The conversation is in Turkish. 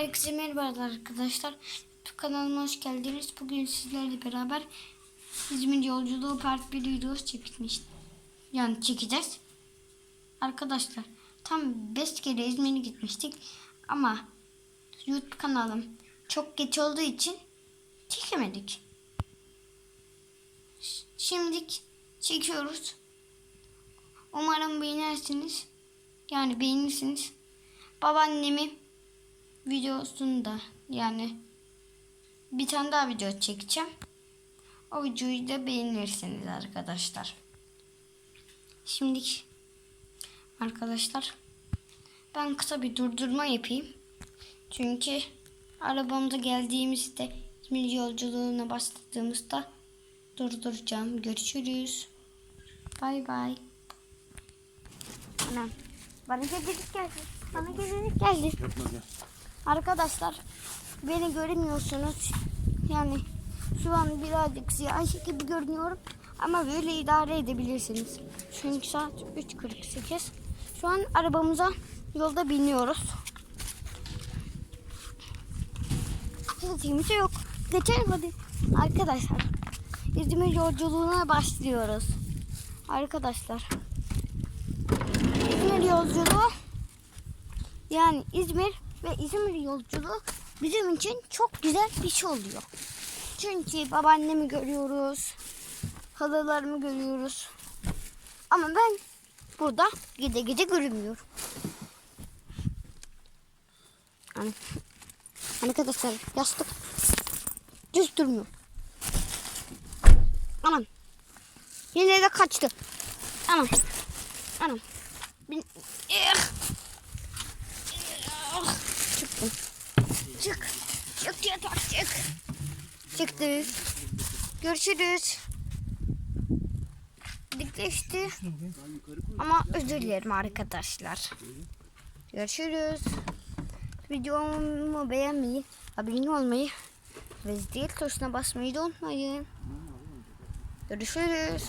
Herkese merhaba arkadaşlar. YouTube kanalıma hoş geldiniz. Bugün sizlerle beraber İzmir yolculuğu part 1 videosu çekmiştik. Yani çekeceğiz. Arkadaşlar tam 5 kere İzmir'e gitmiştik. Ama YouTube kanalım çok geç olduğu için çekemedik. Ş- Şimdi çekiyoruz. Umarım beğenirsiniz. Yani beğenirsiniz. Babaannemi videosunda yani bir tane daha video çekeceğim. O videoyu da beğenirsiniz arkadaşlar. Şimdi arkadaşlar ben kısa bir durdurma yapayım. Çünkü arabamda geldiğimizde İzmir yolculuğuna başladığımızda durduracağım. Görüşürüz. Bay bay. Anam. Bana gecelik geldi. Bana gecelik geldi. Arkadaşlar beni göremiyorsunuz. Yani şu an birazcık siyah gibi görünüyorum. Ama böyle idare edebilirsiniz. Çünkü saat 3.48. Şu an arabamıza yolda biniyoruz. Kimse yok. Geçelim hadi. Arkadaşlar İzmir yolculuğuna başlıyoruz. Arkadaşlar İzmir yolculuğu yani İzmir ve İzmir yolculuğu bizim için çok güzel bir şey oluyor. Çünkü babaannemi görüyoruz, halalarımı görüyoruz. Ama ben burada gece gece görünmüyorum. Yani, arkadaşlar yastık düz durmuyor. Aman. Yine de kaçtı. Aman. Anam. Bin... Eh. Çık çık. Çıktı. Görüşürüz. Dikleşti. Ama özür dilerim arkadaşlar. Görüşürüz. Videomu beğenmeyi, abone olmayı ve zil tuşuna basmayı da unutmayın. Görüşürüz.